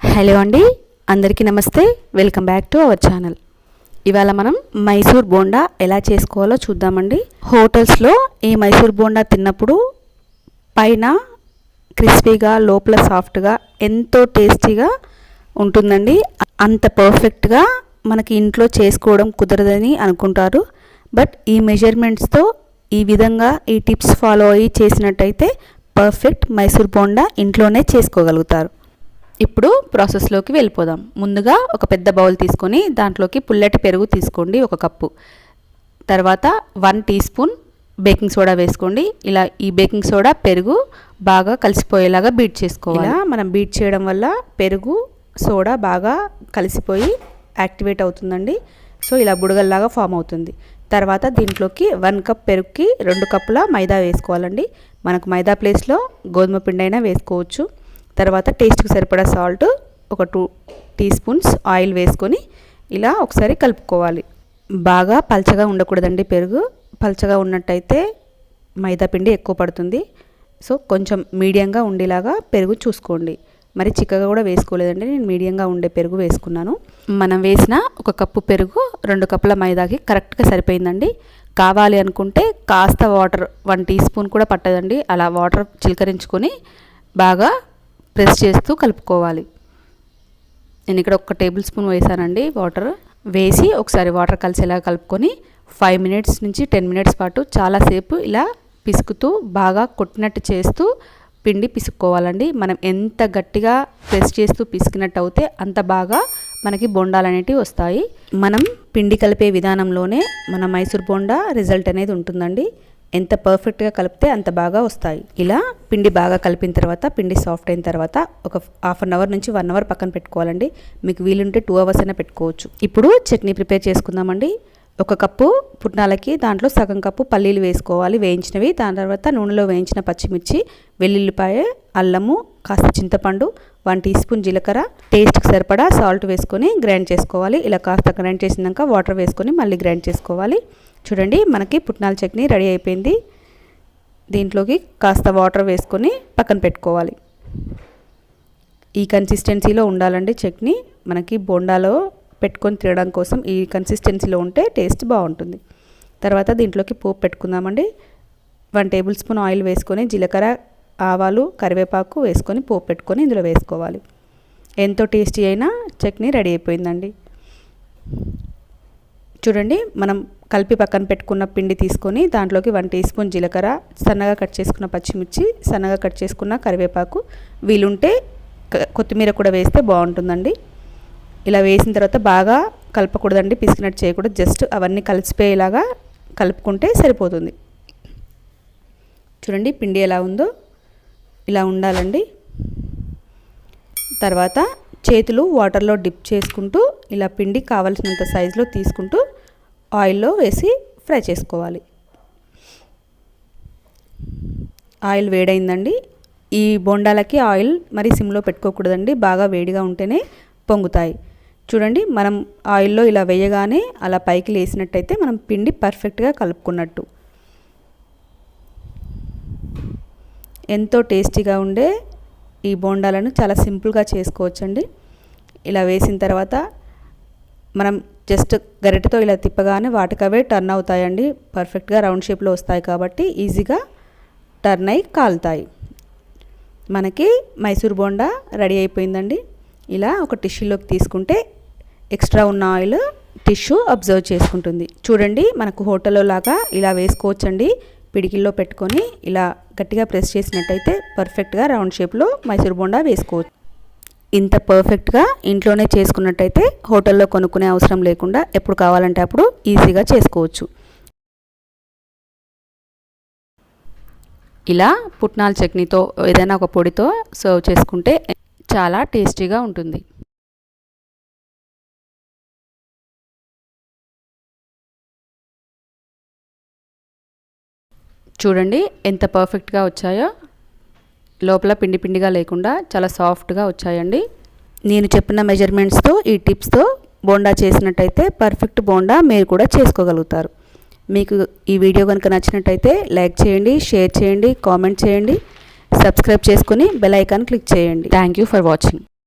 Hello అండి అందరికీ నమస్తే. Welcome back to our channel. ఇవాళ మనం మైసూర్ బోండా ఎలా చేసుకోవాలో చూద్దామండి. హోటల్స్లో ఈ మైసూర్ బోండా తిన్నప్పుడు పైన క్రిస్పీగా లోపల సాఫ్ట్గా ఎంతో టేస్టీగా ఉంటుందండి. అంత పర్ఫెక్ట్గా మనకి ఇంట్లో చేసుకోవడం కుదరదని అనుకుంటారు. బట్ ఈ మెజర్మెంట్స్తో ఈ విధంగా ఈ టిప్స్ ఫాలో అయ్యి చేసినట్టయితే పర్ఫెక్ట్ మైసూర్ బోండా ఇంట్లోనే చేసుకోగలుగుతారు. ఇప్పుడు ప్రాసెస్లోకి వెళ్ళిపోదాం. ముందుగా ఒక పెద్ద బౌల్ తీసుకొని దాంట్లోకి పుల్లటి పెరుగు తీసుకోండి ఒక కప్పు. తర్వాత one teaspoon baking soda వేసుకోండి. ఇలా ఈ బేకింగ్ సోడా పెరుగు బాగా కలిసిపోయేలాగా బీట్ చేసుకోవాలి. మనం బీట్ చేయడం వల్ల పెరుగు సోడా బాగా కలిసిపోయి యాక్టివేట్ అవుతుందండి. సో ఇలా బుడగల్లాగా ఫామ్ అవుతుంది. తర్వాత దీంట్లోకి వన్ కప్ పెరుగుకి రెండు కప్పుల మైదా వేసుకోవాలండి. మనకు మైదా ప్లేస్లో గోధుమ పిండి అయినా వేసుకోవచ్చు. తర్వాత టేస్ట్కి సరిపడా సాల్ట్ ఒక టూ టీ స్పూన్స్ ఆయిల్ వేసుకొని ఇలా ఒకసారి కలుపుకోవాలి. బాగా పల్చగా ఉండకూడదండి పెరుగు. పల్చగా ఉన్నట్టయితే మైదా పిండి ఎక్కువ పడుతుంది. సో కొంచెం మీడియంగా ఉండేలాగా పెరుగు చూసుకోండి. మరి చిక్కగా కూడా వేసుకోలేదండి. నేను మీడియంగా ఉండే పెరుగు వేసుకున్నాను. మనం వేసిన ఒక కప్పు పెరుగు రెండు కప్పుల మైదాకి కరెక్ట్గా సరిపోయిందండి. కావాలి అనుకుంటే కాస్త వాటర్ వన్ టీ స్పూన్ కూడా పట్టదండి. అలా వాటర్ చిలకరించుకొని బాగా ప్రెస్ చేస్తూ కలుపుకోవాలి. నేను ఇక్కడ ఒక టేబుల్ స్పూన్ వేసానండి వాటర్. వేసి ఒకసారి వాటర్ కలిసేలా కలుపుకొని ఫైవ్ మినిట్స్ నుంచి టెన్ మినిట్స్ పాటు చాలాసేపు ఇలా పిసుకుతూ బాగా కొట్టినట్టు చేస్తూ పిండి పిసుక్కోవాలండి. మనం ఎంత గట్టిగా ప్రెస్ చేస్తూ పిసికినట్టు అయితే అంత బాగా మనకి బొండాలు అనేటివి వస్తాయి. మనం పిండి కలిపే విధానంలోనే మన మైసూర్ బోండా రిజల్ట్ అనేది ఉంటుందండి. ఎంత పర్ఫెక్ట్గా కలిపితే అంత బాగా వస్తాయి. ఇలా పిండి బాగా కలిపిన తర్వాత పిండి సాఫ్ట్ అయిన తర్వాత ఒక హాఫ్ అన్ అవర్ నుంచి వన్ అవర్ పక్కన పెట్టుకోవాలండి. మీకు వీలుంటే టూ అవర్స్ అయినా పెట్టుకోవచ్చు. ఇప్పుడు చట్నీ ప్రిపేర్ చేసుకుందామండి. ఒక కప్పు పుట్నాలకి దాంట్లో సగం కప్పు పల్లీలు వేసుకోవాలి. వేయించినవి దాని తర్వాత నూనెలో వేయించిన పచ్చిమిర్చి వెల్లుల్లిపాయ అల్లము కాస్త చింతపండు వన్ టీ స్పూన్ జీలకర్ర టేస్ట్కి సరిపడా సాల్ట్ వేసుకొని గ్రైండ్ చేసుకోవాలి. ఇలా కాస్త గ్రైండ్ చేసినాక వాటర్ వేసుకొని మళ్ళీ గ్రైండ్ చేసుకోవాలి. చూడండి మనకి పుట్నాల చట్నీ రెడీ అయిపోయింది. దీంట్లోకి కాస్త వాటర్ వేసుకొని పక్కన పెట్టుకోవాలి. ఈ కన్సిస్టెన్సీలో ఉండాలండి చట్నీ. మనకి బోండాలో పెట్టుకొని తినడం కోసం ఈ కన్సిస్టెన్సీలో ఉంటే టేస్ట్ బాగుంటుంది. తర్వాత దీంట్లోకి పోపు పెట్టుకుందామండి. వన్ టేబుల్ స్పూన్ ఆయిల్ వేసుకొని జీలకర్ర ఆవాలు కరివేపాకు వేసుకొని పోపు పెట్టుకొని ఇందులో వేసుకోవాలి. ఎంతో టేస్టీ అయినా చట్నీ రెడీ అయిపోయిందండి. చూడండి మనం కలిపి పక్కన పెట్టుకున్న పిండి తీసుకొని దాంట్లోకి వన్ టీ స్పూన్ జీలకర్ర సన్నగా కట్ చేసుకున్న పచ్చిమిర్చి సన్నగా కట్ చేసుకున్న కరివేపాకు. వీలుంటే కొత్తిమీర కూడా వేస్తే బాగుంటుందండి. ఇలా వేసిన తర్వాత బాగా కలపకూడదండి పిసికినట్టు చేయకూడదు. జస్ట్ అవన్నీ కలిసిపోయేలాగా కలుపుకుంటే సరిపోతుంది. చూడండి పిండి ఎలా ఉందో. ఇలా ఉండాలండి. తర్వాత చేతులు వాటర్లో డిప్ చేసుకుంటూ ఇలా పిండి కావలసినంత సైజులో తీసుకుంటూ ఆయిల్లో వేసి ఫ్రై చేసుకోవాలి. ఆయిల్ వేడైందండి. ఈ బొండాలకి ఆయిల్ మరి సిమ్లో పెట్టుకోకూడదండి. బాగా వేడిగా ఉంటేనే పొంగుతాయి. చూడండి మనం ఆయిల్లో ఇలా వేయగానే అలా పైకి లేసినట్టయితే మనం పిండి పర్ఫెక్ట్గా కలుపుకున్నట్టు. ఎంతో టేస్టీగా ఉండే ఈ బోండాలను చాలా సింపుల్గా చేసుకోవచ్చండి. ఇలా వేసిన తర్వాత మనం జస్ట్ గరిటతో ఇలా తిప్పగానే వాటికవే టర్న్ అవుతాయండి. పర్ఫెక్ట్గా రౌండ్ షేప్లో వస్తాయి కాబట్టి ఈజీగా టర్న్ అయి కాలుతాయి. మనకి మైసూర్ బోండా రెడీ అయిపోయిందండి. ఇలా ఒక టిష్యూలోకి తీసుకుంటే ఎక్స్ట్రా ఉన్న ఆయిల్ టిష్యూ అబ్జర్వ్ చేసుకుంటుంది. చూడండి మనకు హోటల్లో లాగా ఇలా వేసుకోవచ్చండి. పిడికిల్లో పెట్టుకొని ఇలా గట్టిగా ప్రెస్ చేసినట్టయితే పర్ఫెక్ట్గా రౌండ్ షేప్లో మైసూర్ బోండా వేసుకోవచ్చు. ఇంత పర్ఫెక్ట్గా ఇంట్లోనే చేసుకున్నట్టయితే హోటల్లో కొనుక్కునే అవసరం లేకుండా ఎప్పుడు కావాలంటే అప్పుడు ఈజీగా చేసుకోవచ్చు. ఇలా పుట్నాల చట్నీతో ఏదైనా ఒక పొడితో సర్వ్ చేసుకుంటే చాలా టేస్టీగా ఉంటుంది. చూడండి ఎంత పర్ఫెక్ట్గా వచ్చాయో. లోపల పిండి పిండిగా లేకుండా చాలా సాఫ్ట్గా వచ్చాయండి. నేను చెప్పిన మెజర్మెంట్స్తో ఈ టిప్స్తో బోండా చేసినట్టయితే పర్ఫెక్ట్ బోండా మీరు కూడా చేసుకోగలుగుతారు. మీకు ఈ వీడియో కనుక నచ్చినట్టయితే లైక్ చేయండి షేర్ చేయండి కామెంట్ చేయండి సబ్స్క్రైబ్ చేసుకుని బెల్ ఐకాన్ క్లిక్ చేయండి. Thank you for watching